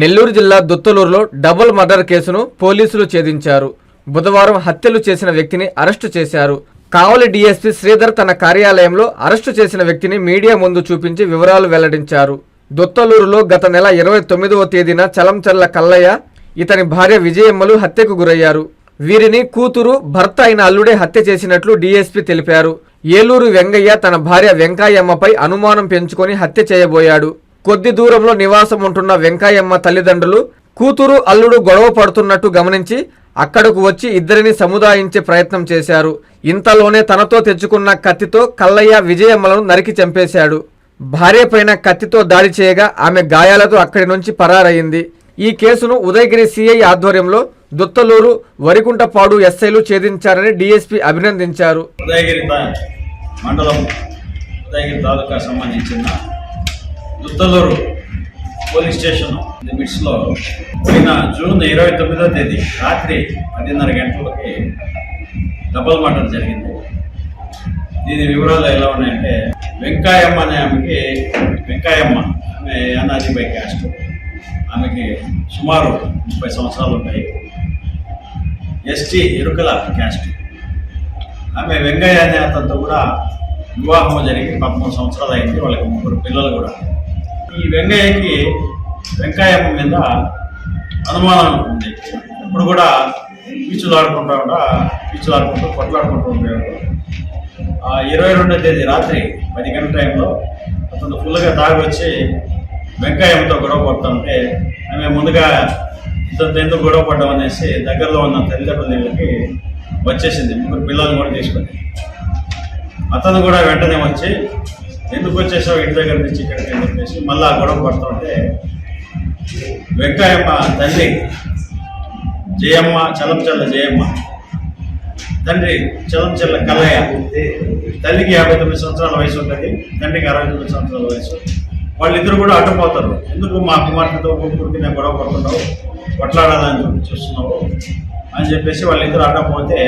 నెల్లూరు జిల్లా దుత్తలూరులో double murder కేసును పోలీసులు ఛేదించారు. బుధవారం హత్యలు చేసిన వ్యక్తిని అరెస్టు చేశారు. కావలి డీఎస్పీ శ్రీధర్ తన కార్యాలయంలో అరెస్టు చేసిన వ్యక్తిని మీడియా ముందు చూపించి వివరాలు వెల్లడించారు. దొత్తలూరులో గత నెల ఇరవై తొమ్మిదవ తేదీన చలంచర్ల కల్లయ్య ఇతని భార్య విజయమ్మలు హత్యకు గురయ్యారు. వీరిని కూతురు భర్త అయిన అల్లుడే హత్య చేసినట్లు డీఎస్పీ తెలిపారు. ఏలూరు వెంగయ్య తన భార్య వెంకాయమ్మపై అనుమానం పెంచుకొని హత్య చేయబోయాడు. కొద్ది దూరంలో నివాసం ఉంటున్న వెంకాయమ్మ తల్లిదండ్రులు కూతురు అల్లుడు గొడవ పడుతున్నట్టు గమనించి అక్కడకు వచ్చి ఇద్దరిని సముదాయించే ప్రయత్నం చేశారు. ఇంతలోనే తనతో తెచ్చుకున్న కత్తితో కల్లయ్య విజయమ్మలను నరికి చంపేశాడు. భార్య పైన కత్తితో దాడి చేయగా ఆమె గాయాలతో అక్కడి నుంచి పరారయింది. ఈ కేసును ఉదయగిరి సిఐ ఆధ్వర్యంలో దుత్తలూరు వరికుంటపాడు ఎస్ఐలు ఛేదించారని డిఎస్పి అభినందించారు. ఉదయగిరి మండలం ఉదయగిరి తాలూకా సంబంధించిన దుత్తలూరు పోలీస్ స్టేషన్ లిమిట్స్లో పోయిన జూన్ ఇరవై తొమ్మిదో తేదీ రాత్రి పదిన్నర గంటలకి డబుల్ మర్డర్ జరిగింది. దీని వివరాలు ఎలా ఉన్నాయంటే వెంకాయమ్మ అనే ఆమెకి వెంకాయమ్మ ఆమె అనాది క్యాస్ట్. ఆమెకి సుమారు ముప్పై సంవత్సరాలు ఉంటాయి. ST Yerukala caste. ఆమె వెంకయ్య అనే అతనితో కూడా వివాహం జరిగి పదమూడు సంవత్సరాలు అయింది. వాళ్ళకి ముగ్గురు పిల్లలు కూడా. ఈ వెంకయ్యకి వెంకాయమ్మ మీద అనుమానం ఉంది. ఇప్పుడు కూడా పీచులాడుకుంటా కూడా పీచులాడుకుంటూ కొట్లాడుకుంటూ ఉండేవాడు ఆ ఇరవై రెండో తేదీ రాత్రి పది గంటల టైంలో అతను ఫుల్గా తాగి వచ్చి వెంకయ్యమ్మతో గొడవ పడుతుంటే ఆమె ముందుగా ఇతనితో ఎందుకు గొడవ పడ్డం అనేసి దగ్గరలో ఉన్న తల్లిదండ్రులకి వచ్చేసింది. ముగ్గురు పిల్లల్ని కూడా తీసుకొని. అతను కూడా వెంటనే వచ్చి ఎందుకు వచ్చేసావు ఇంటి దగ్గర నుంచి ఇక్కడికి అని చెప్పేసి మళ్ళీ ఆ గొడవ పడుతుంటే వెంకయ్యమ్మ తల్లి జయమ్మ చలంచల్ల జయమ్మ. తండ్రి చలంచల్ల కల్లయ్య. తల్లికి యాభై తొమ్మిది సంవత్సరాల వయసు ఉంటుంది తండ్రికి అరవై తొమ్మిది సంవత్సరాల వయసు. వాళ్ళిద్దరు కూడా అడ్డుపోతారు ఎందుకు మా కుమార్తెతో కూతురికి నేను గొడవ పడుతున్నావు? కొట్లాడాలని చెప్పి చూస్తున్నావు అని చెప్పేసి వాళ్ళిద్దరు అడ్డపోతే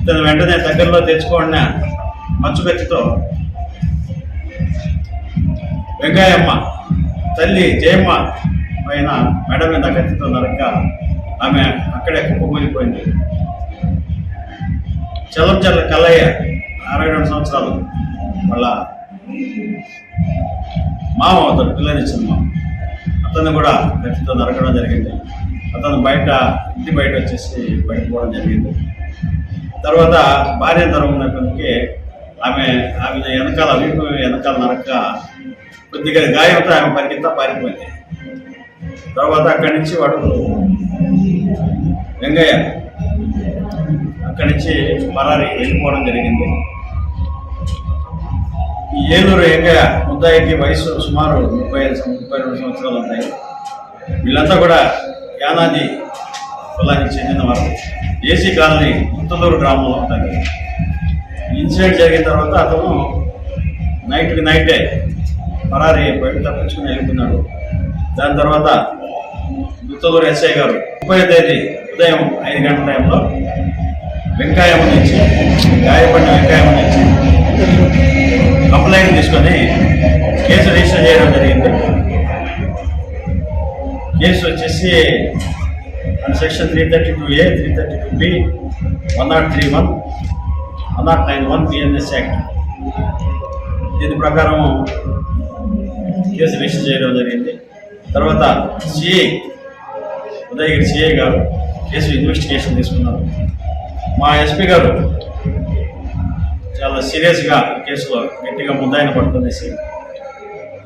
ఇతను వెంటనే దగ్గరలో తెచ్చుకోండి మచ్చుకత్తితో వెంకయ్యమ్మ తల్లి జయమ్మ పైన మెడ మీద కత్తితో నరక ఆమె అక్కడే కుప్పకూలిపోయింది. చలం చల్ల కల్లయ్య అరవై రెండు సంవత్సరాలు వాళ్ళ మామ అతను పిల్లనిచ్చిన మామ అతను కూడా కత్తితో నరకడం జరిగింది. అతను బయట ఇంటి బయట వచ్చేసి బయట పోవడం జరిగింది. తర్వాత భార్య తరం ఉన్నటువంటి ఆమె ఆమె వెనకాల వీపు వెనకాల నరక కొద్దిగా గాయంతో ఆమె పరిగెత్తా పారిపోయింది. తర్వాత అక్కడి నుంచి వాడు వెంగయ్య అక్కడి నుంచి పరారి వెళ్ళిపోవడం జరిగింది. ఈ ఏలూరు వెంగయ్య ముద్దాయికి వయసు సుమారు ముప్పై ఐదు ముప్పై రెండు సంవత్సరాలు ఉంటాయి. వీళ్ళంతా కూడా యానాది కులానికి చెందినవారు ఏసీ కాలనీ ముత్తదూరు గ్రామంలో ఉంటారు. ఇన్సిడెంట్ జరిగిన తర్వాత అతను నైట్కి నైటే పరారి అయిపోయి తప్పించుకుని వెళ్ళిపోయినాడు. దాని తర్వాత ముత్తలూరు ఎస్ఐ గారు ముప్పై తేదీ ఉదయం ఐదు గంటల టైంలో వెంకాయమ్మ నుంచి గాయపడిన వెంకాయమ్మ నుంచి కంప్లైంట్ తీసుకొని కేసు రిజిస్టర్ చేయడం జరిగింది. కేసు వచ్చేసి section three thirty two A three thirty two B one not three one one nine one BNS act. దీని ప్రకారం కేసు రిజిస్టర్ చేయడం జరిగింది. తర్వాత సిఐ ఉదయగిరి సిఐ గారు కేసు ఇన్వెస్టిగేషన్ తీసుకున్నారు. మా ఎస్పీ గారు చాలా సీరియస్గా కేసులో గట్టిగా ముద్దాయిని పట్టుకునేసి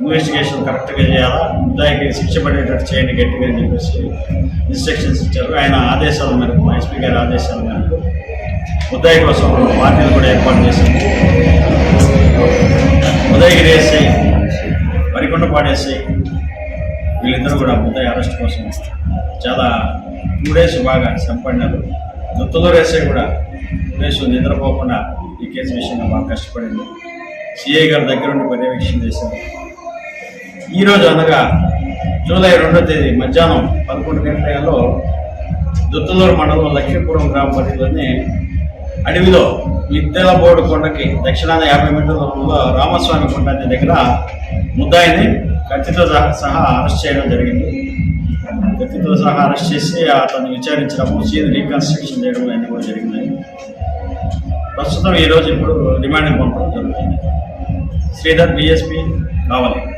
ఇన్వెస్టిగేషన్ కరెక్ట్గా చేయాలా? ముద్దాయికి శిక్ష పడేటట్టు చేయండి గట్టిగా అని చెప్పేసి ఇన్స్ట్రక్షన్స్ ఇచ్చారు. ఆయన ఆదేశాల మేరకు మా ఎస్పీ గారి ఆదేశాల మేరకు ముద్దాయి కోసం పార్టీలు కూడా ఏర్పాటు చేసింది ఉదయగిరి ఎస్ఐ మరికొండపాడు ఎస్ఐ వీళ్ళిద్దరూ కూడా ముద్దాయి అరెస్ట్ కోసం చాలా టూ డేస్ బాగా సంపడినారు. దుత్తలూరు ఎస్ఐ కూడా టూ డేస్ నిద్రపోకుండా ఈ కేసు విషయంలో బాగా కష్టపడింది. సిఐ గారి దగ్గర ఉండి పర్యవేక్షణ చేశారు. ఈరోజు అనగా జూలై రెండో తేదీ మధ్యాహ్నం పదకొండు గంటలలో దుత్తలూరు మండలం లక్ష్మీపురం గ్రామ పరిధిలోనే అడవిలో విద్యల బోర్డు కొండకి దక్షిణాన యాభై మీటర్ల దూరంలో రామస్వామి కొండ అనే దగ్గర ముద్దాయిని కత్తితో సహా- సహా అరెస్ట్ చేయడం జరిగింది. కత్తితో సహా అరెస్ట్ చేసి అతను విచారించడము సీన్ రీకన్స్ట్రక్షన్ చేయడం అనేవి కూడా జరిగినాయి. ప్రస్తుతం ఈరోజు ఇప్పుడు రిమాండ్కి పంపడం జరుగుతుంది. శ్రీధర్ డిఎస్పి కావాలి.